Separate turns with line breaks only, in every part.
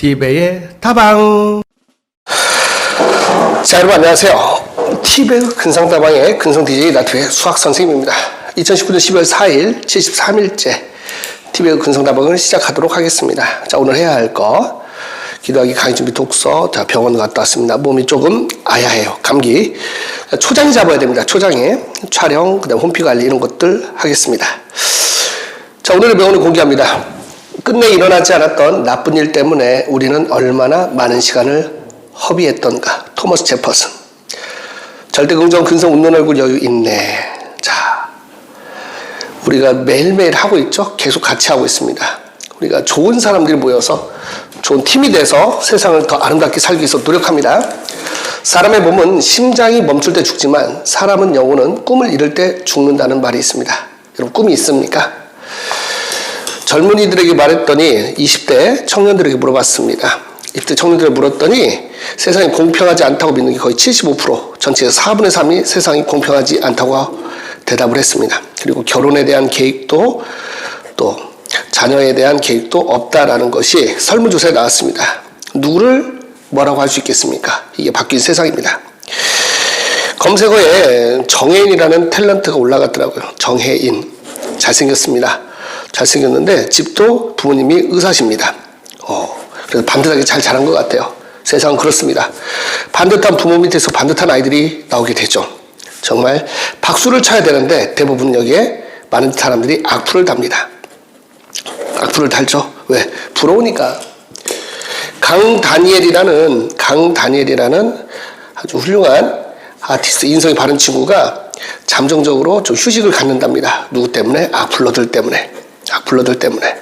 디베의 다방.
자, 여러분 안녕하세요. 티베 근성다방의 근성 DJ 나트의 수학 선생님입니다. 2019년 12월 4일 73일째 티베 근성다방을 시작하도록 하겠습니다. 자, 오늘 해야 할 거. 기도하기 강의 준비 독서. 자, 병원 갔다 왔습니다. 몸이 조금 아야해요. 감기. 초장이 잡아야 됩니다. 초장에 촬영, 그다음 홈피 관리 이런 것들 하겠습니다. 자, 오늘의 명언을 공개합니다. 끝내 일어나지 않았던 나쁜 일 때문에 우리는 얼마나 많은 시간을 허비했던가. 토머스 제퍼슨. 절대 긍정, 근성, 웃는 얼굴 여유 있네. 자, 우리가 매일매일 하고 있죠? 계속 같이 하고 있습니다. 우리가 좋은 사람들이 모여서 좋은 팀이 돼서 세상을 더 아름답게 살기 위해서 노력합니다. 사람의 몸은 심장이 멈출 때 죽지만 사람은 영혼은 꿈을 이룰 때 죽는다는 말이 있습니다. 여러분 꿈이 있습니까? 젊은이들에게 말했더니 20대 청년들에게 물어봤습니다. 20대 청년들에게 물었더니 세상이 공평하지 않다고 믿는 게 거의 75% 전체의 4분의 3이 세상이 공평하지 않다고 대답을 했습니다. 그리고 결혼에 대한 계획도 또 자녀에 대한 계획도 없다라는 것이 설문조사에 나왔습니다. 누구를 뭐라고 할 수 있겠습니까? 이게 바뀐 세상입니다. 검색어에 정혜인이라는 탤런트가 올라갔더라고요. 정혜인. 잘생겼습니다. 잘생겼는데 집도 부모님이 의사십니다. 어, 그래서 반듯하게 잘 자란 것 같아요. 세상은 그렇습니다. 반듯한 부모 밑에서 반듯한 아이들이 나오게 되죠. 정말 박수를 쳐야 되는데 대부분 여기에 많은 사람들이 악플을 답니다. 악플을 달죠. 왜? 부러우니까. 강 다니엘이라는 강 다니엘이라는 아주 훌륭한 아티스트 인성이 바른 친구가 잠정적으로 좀 휴식을 갖는답니다. 누구 때문에? 악플러들 때문에. 악플러들 때문에.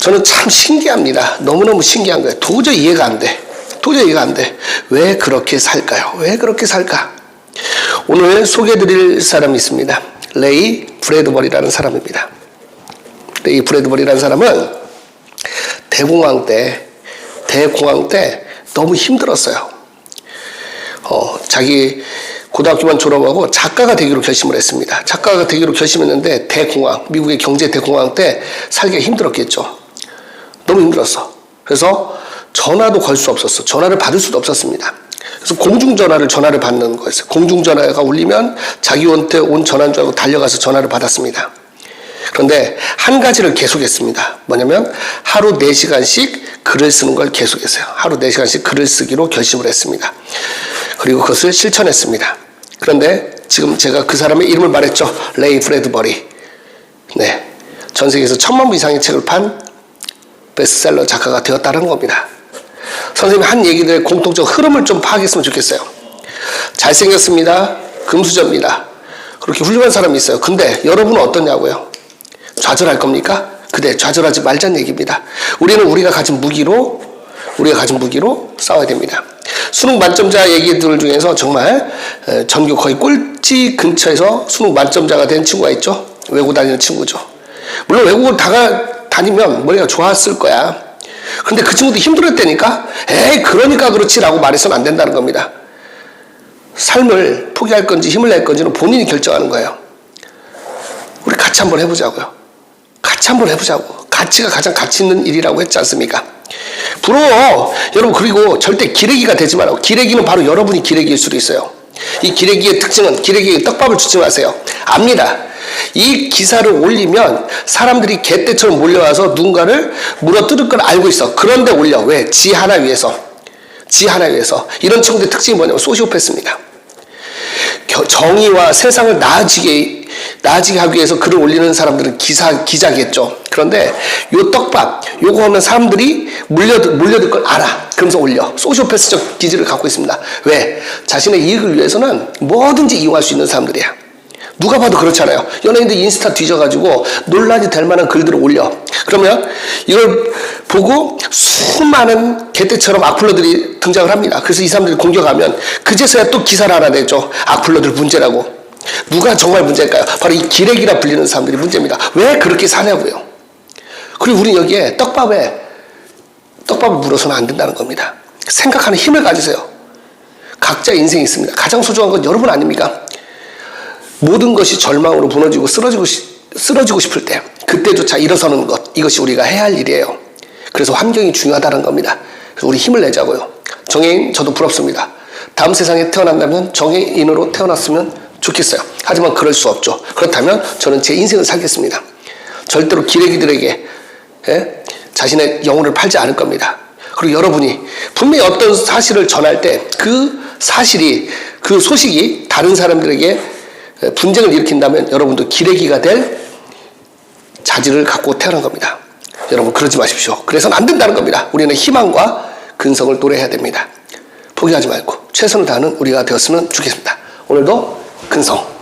저는 참 신기합니다. 너무너무 신기한 거예요. 도저히 이해가 안 돼. 도저히 이해가 안 돼. 왜 그렇게 살까요? 왜 그렇게 살까? 오늘 소개해드릴 사람이 있습니다. 레이 브래드버리라는 사람입니다. 레이 브래드버리라는 사람은 대공황 때, 대공황 때 너무 힘들었어요. 어, 자기 고등학교만 졸업하고 작가가 되기로 결심을 했습니다. 작가가 되기로 결심했는데 대공황, 미국의 경제 대공황 때 살기가 힘들었겠죠. 너무 힘들었어. 그래서 전화도 걸 수 없었어. 전화를 받을 수도 없었습니다. 그래서 공중전화를 전화를 받는 거였어요. 공중전화가 울리면 자기한테 온 전화인 줄 알고 달려가서 전화를 받았습니다. 그런데 한 가지를 계속했습니다. 뭐냐면 하루 4시간씩 글을 쓰는 걸 계속했어요. 하루 4시간씩 글을 쓰기로 결심을 했습니다. 그리고 그것을 실천했습니다. 그런데 지금 제가 그 사람의 이름을 말했죠. 레이 브래드버리. 네. 전 세계에서 천만 부 이상의 책을 판 베스트셀러 작가가 되었다는 겁니다. 선생님이 한 얘기들의 공통적 흐름을 좀 파악했으면 좋겠어요. 잘생겼습니다. 금수저입니다. 그렇게 훌륭한 사람이 있어요. 근데 여러분은 어떠냐고요? 좌절할 겁니까? 그래, 좌절하지 말자는 얘기입니다. 우리는 우리가 가진 무기로, 우리가 가진 무기로 싸워야 됩니다. 수능 만점자 얘기들 중에서 정말 전교 거의 꼴찌 근처에서 수능 만점자가 된 친구가 있죠. 외국 다니는 친구죠. 물론 외국을 다가, 다니면 머리가 좋았을 거야. 그런데 그 친구도 힘들었다니까? 에이, 그러니까 그렇지라고 말해서는 안 된다는 겁니다. 삶을 포기할 건지 힘을 낼 건지는 본인이 결정하는 거예요. 우리 같이 한번 해보자고요. 같이 한번 해보자고. 가치가 가장 가치 있는 일이라고 했지 않습니까? 부러워. 여러분, 그리고 절대 기레기가 되지 말라고. 기레기는 바로 여러분이 기레기일 수도 있어요. 이 기레기의 특징은 기레기에 떡밥을 주지 마세요. 압니다. 이 기사를 올리면 사람들이 개떼처럼 몰려와서 누군가를 물어뜯을 걸 알고 있어. 그런데 올려. 왜? 지 하나 위해서. 지 하나 위해서. 이런 친구들의 특징이 뭐냐면 소시오패스입니다. 정의와 세상을 나아지게 나아지게 하기 위해서 글을 올리는 사람들은 기사 기자겠죠. 그런데 요 떡밥 요거 하면 사람들이 물려들 물려들 걸 알아. 그러면서 올려. 소시오패스적 기질을 갖고 있습니다. 왜? 자신의 이익을 위해서는 뭐든지 이용할 수 있는 사람들이야. 누가 봐도 그렇잖아요. 연예인들 인스타 뒤져가지고 논란이 될 만한 글들을 올려. 그러면 이걸 보고 수많은 개떼처럼 악플러들이 등장을 합니다. 그래서 이 사람들이 공격하면 그제서야 또 기사를 하나 내죠. 악플러들 문제라고. 누가 정말 문제일까요? 바로 이 기레기라 불리는 사람들이 문제입니다. 왜 그렇게 사냐고요. 그리고 우리 여기에 떡밥에 떡밥을 물어서는 안 된다는 겁니다. 생각하는 힘을 가지세요. 각자 인생이 있습니다. 가장 소중한 건 여러분 아닙니까? 모든 것이 절망으로 무너지고 쓰러지고, 쓰러지고 싶을 때, 그때조차 일어서는 것, 이것이 우리가 해야 할 일이에요. 그래서 환경이 중요하다는 겁니다. 그래서 우리 힘을 내자고요. 정해인 저도 부럽습니다. 다음 세상에 태어난다면 정해인으로 태어났으면 좋겠어요. 하지만 그럴 수 없죠. 그렇다면 저는 제 인생을 살겠습니다. 절대로 기레기들에게 예? 자신의 영혼을 팔지 않을 겁니다. 그리고 여러분이 분명히 어떤 사실을 전할 때 그 사실이 그 소식이 다른 사람들에게 분쟁을 일으킨다면 여러분도 기레기가 될 자질을 갖고 태어난 겁니다. 여러분 그러지 마십시오. 그래서는 안 된다는 겁니다. 우리는 희망과 근성을 노래해야 됩니다. 포기하지 말고 최선을 다하는 우리가 되었으면 좋겠습니다. 오늘도 근성